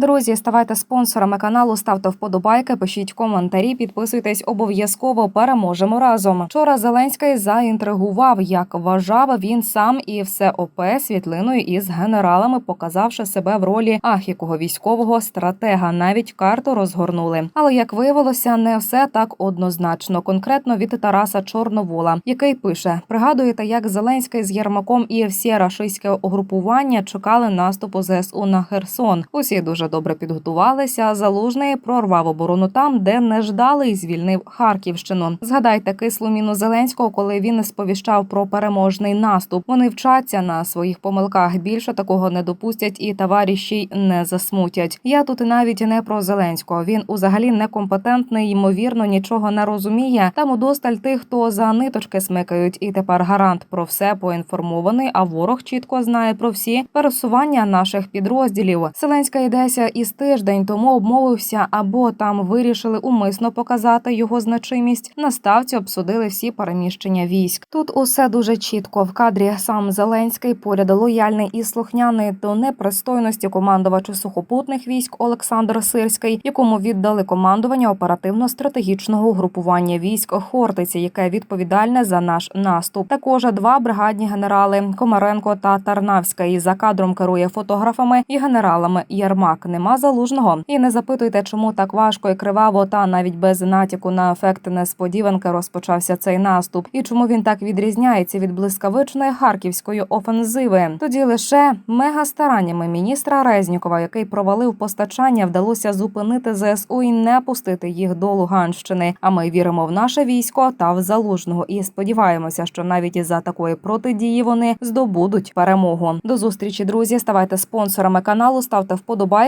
Друзі, ставайте спонсорами каналу, ставте вподобайки, пишіть коментарі, підписуйтесь обов'язково. Переможемо разом. Вчора Зеленський заінтригував, як вважав він сам і все ОП світлиною із генералами, показавши себе в ролі ахікого військового стратега. Навіть карту розгорнули. Але як виявилося, не все так однозначно. Конкретно від Тараса Чорновола, який пише: пригадуєте, як Зеленський з Єрмаком і всі рашистське угрупування чекали наступу ЗСУ на Херсон. Усі дуже добре підготувалися. Залужний прорвав оборону там, де не ждали, і звільнив Харківщину. Згадайте кислу міну Зеленського, коли він сповіщав про переможний наступ. Вони вчаться на своїх помилках. Більше такого не допустять і товариші не засмутять. Я тут навіть не про Зеленського. Він узагалі некомпетентний, ймовірно, нічого не розуміє. Там удосталь тих, хто за ниточки смикають, і тепер гарант про все поінформований. А ворог чітко знає про всі пересування наших підрозділів. Зеленська йдеся із тиждень тому обмовився, або там вирішили умисно показати його значимість. На ставці обсудили всі переміщення військ. Тут усе дуже чітко. В кадрі сам Зеленський поряд лояльний і слухняний до непристойності командувачу сухопутних військ Олександр Сирський, якому віддали командування оперативно-стратегічного угрупування військ Хортиця, яке відповідальне за наш наступ. Також два бригадні генерали Комаренко та Тарнавська. І за кадром керує фотографами і генералами Єрмак. Нема залужного. І не запитуйте, чому так важко і криваво, та навіть без натяку на ефект несподіванки розпочався цей наступ. І чому він так відрізняється від блискавичної харківської офензиви? Тоді лише мега стараннями міністра Резнікова, який провалив постачання, вдалося зупинити ЗСУ і не пустити їх до Луганщини. А ми віримо в наше військо та в залужного і сподіваємося, що навіть із за такої протидії вони здобудуть перемогу. До зустрічі, друзі. Ставайте спонсорами каналу, ставте